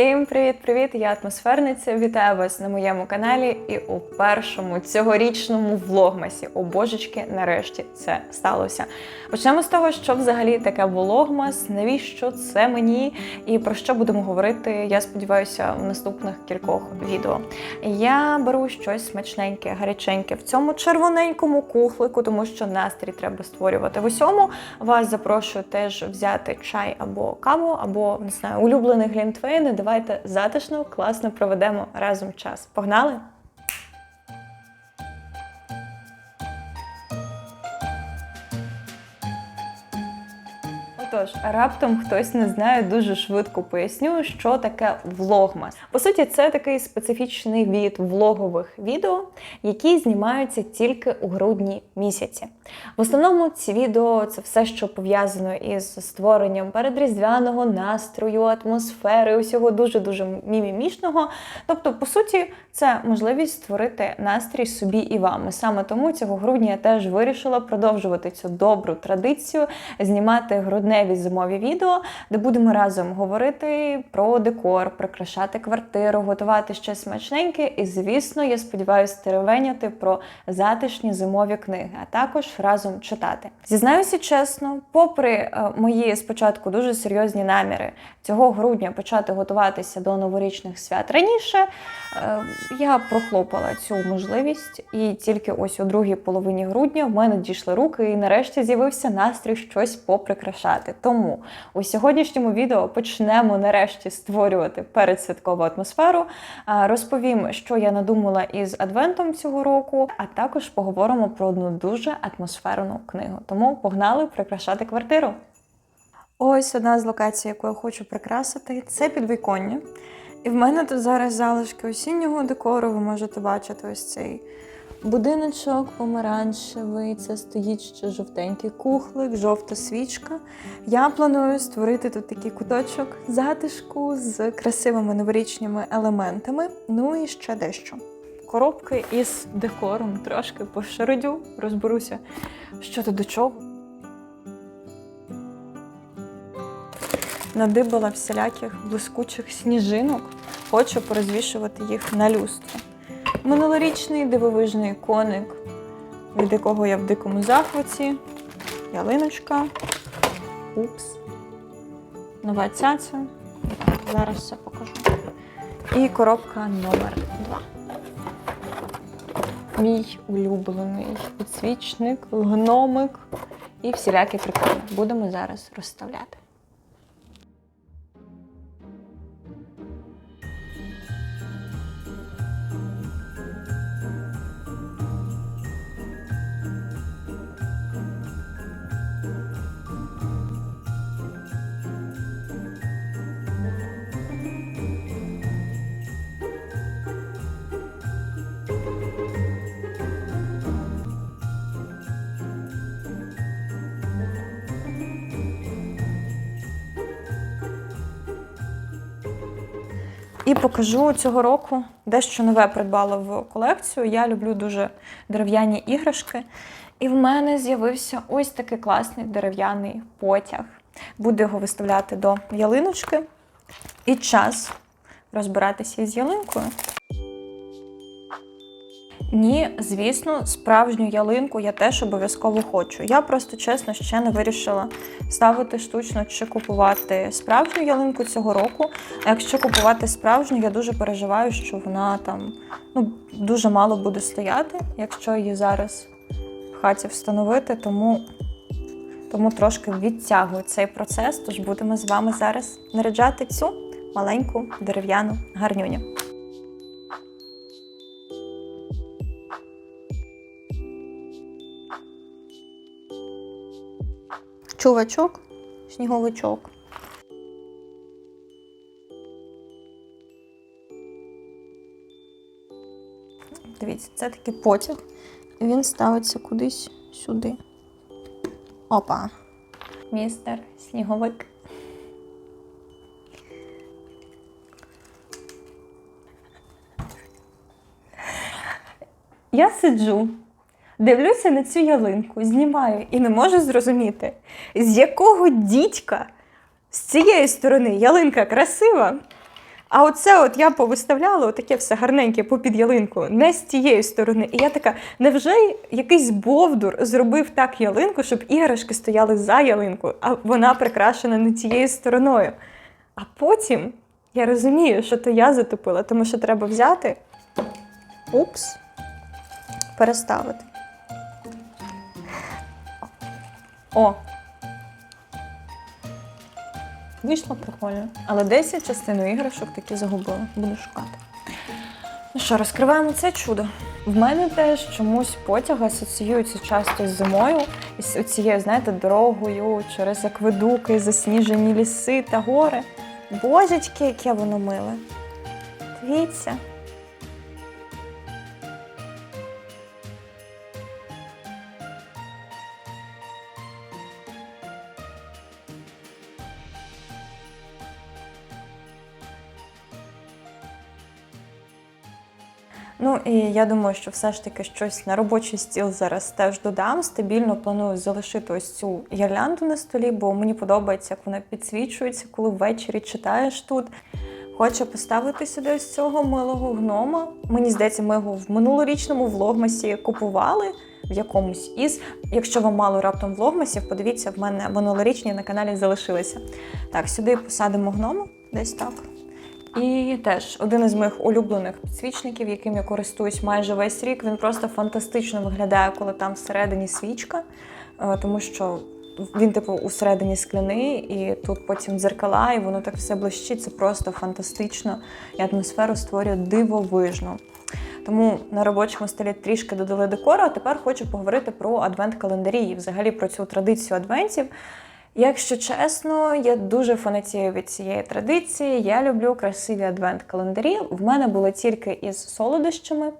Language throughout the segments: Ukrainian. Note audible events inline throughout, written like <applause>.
Всім привіт-привіт! Я атмосферниця. Вітаю вас на моєму каналі і у першому цьогорічному влогмасі. О божечки, нарешті це сталося. Почнемо з того, що взагалі таке влогмас, навіщо це мені і про що будемо говорити. Я сподіваюся, у наступних кількох відео. Я беру щось смачненьке, гаряченьке в цьому червоненькому кухлику, тому що настрій треба створювати в усьому. Вас запрошую теж взяти чай або каву, або не знаю, улюблений глінтвейн. Давайте затишно, класно проведемо разом час. Погнали! Отож, раптом хтось не знає, дуже швидко поясню, що таке влогмас. По суті, це такий специфічний від влогових відео, які знімаються тільки у грудні місяці. В основному ці відео це все, що пов'язано із створенням передріздвяного настрою, атмосфери, усього дуже-дуже мімімішного. Тобто, по суті, це можливість створити настрій собі і вам. І саме тому цього грудня я теж вирішила продовжувати цю добру традицію, знімати грудневі зимові відео, де будемо разом говорити про декор, прикрашати квартиру, готувати щось смачненьке. І, звісно, я сподіваюся, теревеняти про затишні зимові книги, а також разом читати. Зізнаюся чесно, попри е, мої спочатку дуже серйозні наміри цього грудня почати готуватися до новорічних свят раніше, е, я прохлопала цю можливість, і тільки ось у другій половині грудня в мене дійшли руки, і нарешті з'явився настрій щось поприкрашати. Тому у сьогоднішньому відео почнемо нарешті створювати передсвяткову атмосферу. Розповім, що я надумала із адвентом цього року, а також поговоримо про одну дуже атмосферну книгу. Тому погнали прикрашати квартиру. Ось одна з локацій, яку я хочу прикрасити, це підвіконня. І в мене тут зараз залишки осіннього декору. Ви можете бачити ось цей будиночок помаранчевий. Це стоїть ще жовтенький кухлик, жовта свічка. Я планую створити тут такий куточок затишку з красивими новорічними елементами. Ну і ще дещо. Коробки із декором трошки пошародю, розберуся, що тут до чого. надибала всіляких блискучих сніжинок, хочу порозвішувати їх на люстрі. Минулорічний дивовижний коник, від якого я в дикому захваті, ялиночка, упс, нова цяця. Зараз все покажу. І коробка номер 2. Мій улюблений підсвічник, гномик і всілякі приколи. Будемо зараз розставляти. І покажу цього року дещо нове придбала в колекцію. Я люблю дуже дерев'яні іграшки. І в мене з'явився ось такий класний дерев'яний потяг. Буду його виставляти до ялиночки. І час розбиратися із ялинкою. Ні, звісно, справжню ялинку я теж обов'язково хочу. Я просто чесно ще не вирішила ставити штучно чи купувати справжню ялинку цього року. А якщо купувати справжню, я дуже переживаю, що вона там ну, дуже мало буде стояти, якщо її зараз в хаті встановити, тому, тому трошки відтягую цей процес. Тож будемо з вами зараз наряджати цю маленьку дерев'яну гарнюню. Чувачок, сніговичок. Дивіться, це такий потяг, він ставиться кудись сюди. Опа. Містер сніговик. Я сиджу Дивлюся на цю ялинку, знімаю і не можу зрозуміти, з якого дідька з цієї сторони ялинка красива, А оце от я повиставляла отаке все гарненьке попід ялинку, не з тієї сторони. І я така, невже якийсь бовдур зробив так ялинку, щоб іграшки стояли за ялинку, а вона прикрашена не тією стороною. А потім я розумію, що то я затупила, тому що треба взяти. Упс, переставити. О! Вийшло прикольно. Але десь я частину іграшок таки загубила. Буду шукати. Ну що, розкриваємо це чудо. В мене теж чомусь потяги асоціюються часто з зимою, і з цією, знаєте, дорогою через акведуки, засніжені ліси та гори. Божечки, яке воно миле. Дивіться. Ну і я думаю, що все ж таки щось на робочий стіл зараз теж додам. Стабільно планую залишити ось цю гірлянду на столі, бо мені подобається, як вона підсвічується, коли ввечері читаєш тут. Хочу поставити сюди ось цього милого гнома. Мені здається, ми його в минулорічному влогмасі купували в якомусь із. Якщо вам мало раптом влогмасів, подивіться, в мене минулорічні на каналі залишилися. Так, сюди посадимо гнома, десь так. І теж один із моїх улюблених підсвічників, яким я користуюсь майже весь рік. Він просто фантастично виглядає, коли там всередині свічка, е, тому що він, типу, усередині скляний, і тут потім дзеркала, і воно так все блищить. Це просто фантастично. І атмосферу створює дивовижно. Тому на робочому столі трішки додали декору, а тепер хочу поговорити про адвент-календарі і взагалі про цю традицію адвентів. Якщо чесно, я дуже фанатію від цієї традиції. Я люблю красиві адвент-календарі. В мене були тільки із солодощами.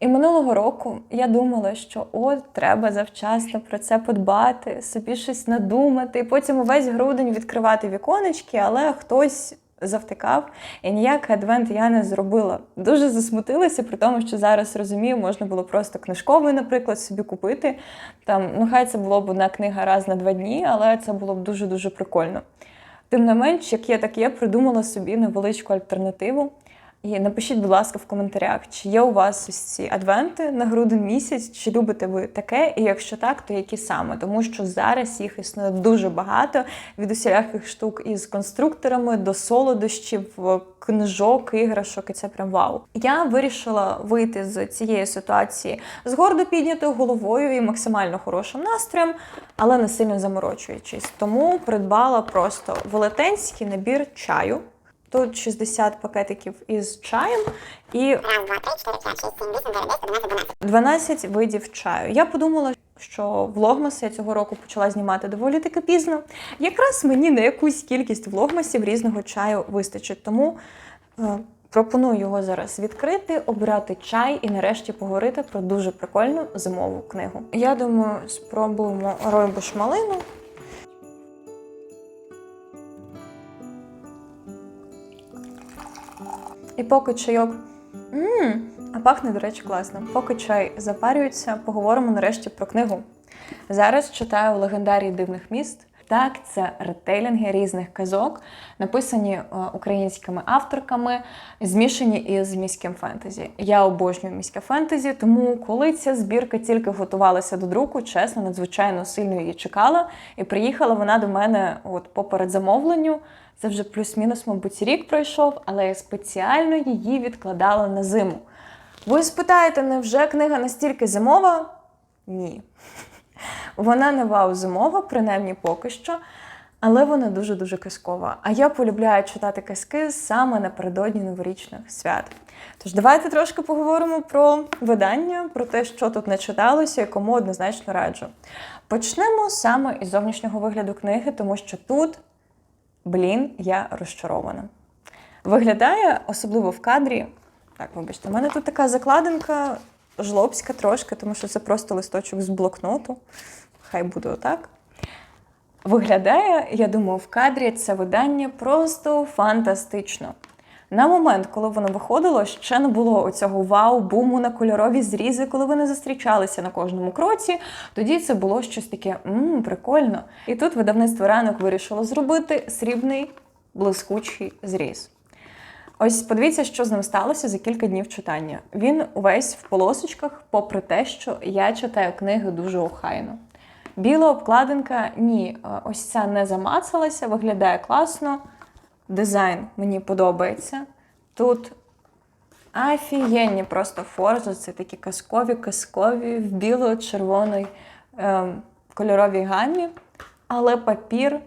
І минулого року я думала, що от треба завчасно про це подбати, собі щось надумати, і потім увесь грудень відкривати віконечки, але хтось завтикав, і ніяк адвент я не зробила. Дуже засмутилася, при тому, що зараз розумію, можна було просто книжковий, наприклад, собі купити. Там, ну хай це було б одна книга раз на два дні, але це було б дуже-дуже прикольно. Тим не менш, як є, так є, придумала собі невеличку альтернативу. І напишіть, будь ласка, в коментарях, чи є у вас ось ці адвенти на грудень місяць, чи любите ви таке, і якщо так, то які саме? Тому що зараз їх існує дуже багато від усіляких штук із конструкторами до солодощів, книжок, іграшок, і це прям вау. Я вирішила вийти з цієї ситуації з гордо піднятою головою і максимально хорошим настроєм, але не сильно заморочуючись. Тому придбала просто велетенський набір чаю. Тут 60 пакетиків із чаєм і 12 видів чаю. Я подумала, що влогмаси я цього року почала знімати доволі таки пізно. Якраз мені на якусь кількість влогмасів різного чаю вистачить. Тому е, пропоную його зараз відкрити, обрати чай і нарешті поговорити про дуже прикольну зимову книгу. Я думаю, спробуємо ройбуш малину. І поки чайок. Ммм, а пахне, до речі, класно. Поки чай запарюється, поговоримо нарешті про книгу. Зараз читаю легендарії дивних міст. Так, це ретейлінги різних казок, написані е, українськими авторками, змішані із міським фентезі. Я обожнюю міське фентезі, тому коли ця збірка тільки готувалася до друку, чесно, надзвичайно сильно її чекала. І приїхала вона до мене от по передзамовленню. Це вже плюс-мінус, мабуть, рік пройшов, але я спеціально її відкладала на зиму. Ви спитаєте, невже книга настільки зимова? Ні. <laughs> Вона не вау зимова, принаймні поки що, але вона дуже-дуже казкова. А я полюбляю читати казки саме напередодні новорічних свят. Тож давайте трошки поговоримо про видання, про те, що тут не читалося і кому однозначно раджу. Почнемо саме із зовнішнього вигляду книги, тому що тут, блін, я розчарована. Виглядає, особливо в кадрі. Так, вибачте, у мене тут така закладинка жлобська трошки, тому що це просто листочок з блокноту. Хай буде отак. Виглядає, я думаю, в кадрі це видання просто фантастично. На момент, коли воно виходило, ще не було оцього вау-буму на кольорові зрізи, коли вони зустрічалися на кожному кроці. Тоді це було щось таке мм, прикольно. І тут видавництво ранок вирішило зробити срібний блискучий зріз. Ось подивіться, що з ним сталося за кілька днів читання. Він увесь в полосочках, попри те, що я читаю книги дуже охайно. Біла обкладинка, ні, е, ось ця не замацалася, виглядає класно. Дизайн мені подобається. Тут офігенні просто форзи, це такі казкові, казкові в біло-червоної ем, кольоровій гамі. Але папір.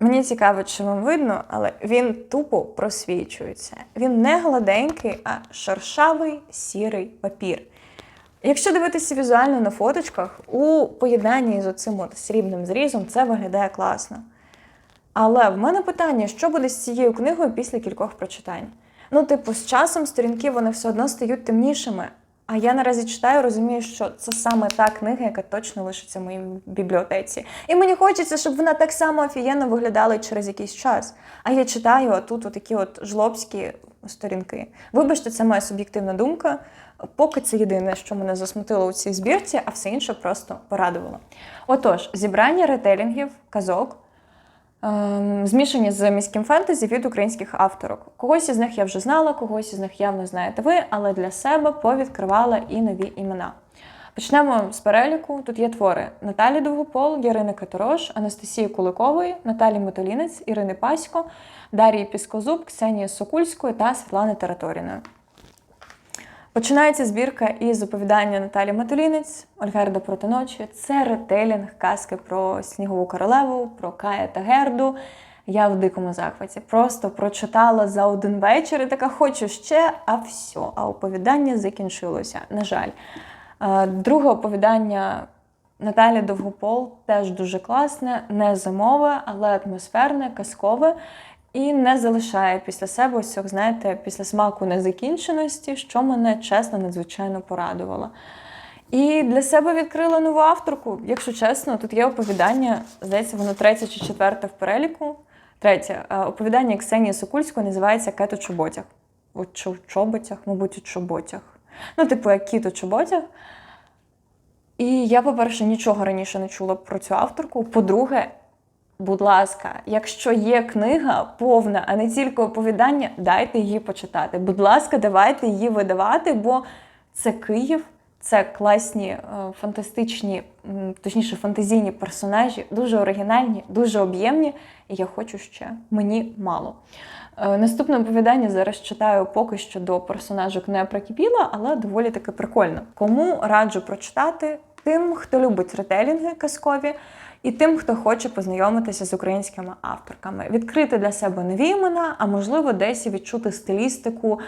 Мені цікаво, чи вам видно, але він тупо просвічується. Він не гладенький, а шершавий сірий папір. Якщо дивитися візуально на фоточках, у поєднанні з оцим от срібним зрізом це виглядає класно. Але в мене питання, що буде з цією книгою після кількох прочитань? Ну, типу, з часом сторінки вони все одно стають темнішими. А я наразі читаю, розумію, що це саме та книга, яка точно лишиться в моїй бібліотеці. І мені хочеться, щоб вона так само офігенно виглядала через якийсь час. А я читаю, а тут такі от жлобські сторінки. Вибачте, це моя суб'єктивна думка. Поки це єдине, що мене засмутило у цій збірці, а все інше просто порадувало. Отож, зібрання ретелінгів, казок. Ем, Змішані з міським фентезі від українських авторок. Когось із них я вже знала, когось із них явно знаєте ви, але для себе повідкривала і нові імена. Почнемо з переліку. Тут є твори Наталі Довгопол, Ярини Каторош, Анастасії Куликової, Наталі Мотолінець, Ірини Пасько, Дарії Піскозуб, Ксенії Сокульської та Світлани Тараторіної. Починається збірка із оповідання Наталі Матулінець, Ольгерда проти ночі. Це ретелінг казки про снігову королеву, про Кая та Герду. Я в дикому захваті. Просто прочитала за один вечір і така хочу ще, а все. А оповідання закінчилося. На жаль. Е, Друге оповідання Наталі Довгопол теж дуже класне, не зимове, але атмосферне, казкове. І не залишає після себе ось цього, знаєте, після смаку незакінченості, що мене чесно надзвичайно порадувало. І для себе відкрила нову авторку. Якщо чесно, тут є оповідання, здається, воно третє чи четверте в переліку. Третє е, оповідання Ксенії Сокульської називається Кет у чоботях. У чоботях, мабуть, у чоботях. Ну, типу, як кіт чоботях. І я, по-перше, нічого раніше не чула про цю авторку. По-друге, будь ласка, якщо є книга повна, а не тільки оповідання, дайте її почитати. Будь ласка, давайте її видавати, бо це Київ, це класні, е, фантастичні, точніше, фантазійні персонажі, дуже оригінальні, дуже об'ємні. І я хочу ще. Мені мало. Е, Наступне оповідання зараз читаю поки що до персонажок не прикипіла, але доволі таки прикольно. Кому раджу прочитати тим, хто любить ретелінги казкові, і тим, хто хоче познайомитися з українськими авторками, відкрити для себе нові імена, а можливо, десь і відчути стилістику.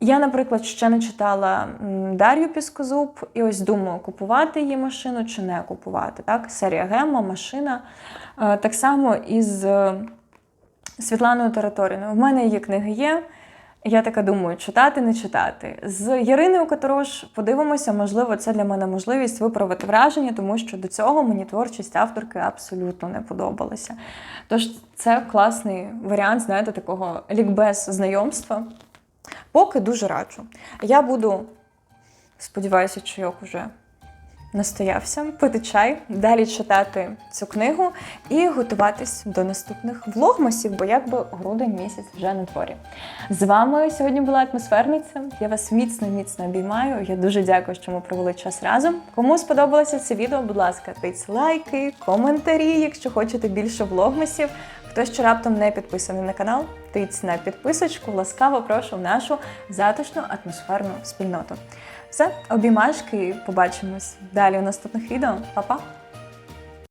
Я, наприклад, ще не читала Дар'ю Піскозуб, і ось думаю, купувати її машину чи не купувати. Так? Серія Гема, машина. Е, Так само із е, Світланою Тараторіною. В мене її книги є. Я така думаю, читати, не читати. З Яриною Каторош подивимося, можливо, це для мене можливість виправити враження, тому що до цього мені творчість авторки абсолютно не подобалася. Тож це класний варіант, знаєте, такого лікбез знайомства. Поки дуже раджу. Я буду, сподіваюся, чайок уже настоявся, пити чай, далі читати цю книгу і готуватись до наступних влогмасів, бо якби грудень місяць вже на дворі. З вами сьогодні була атмосферниця. Я вас міцно міцно обіймаю. Я дуже дякую, що ми провели час разом. Кому сподобалося це відео, будь ласка, тиць лайки, коментарі, якщо хочете більше влогмасів. Хто ще раптом не підписаний на канал, тиць на підписочку, ласкаво прошу в нашу затишну атмосферну спільноту. Все, обіймашки, побачимось далі у наступних відео. Па-па!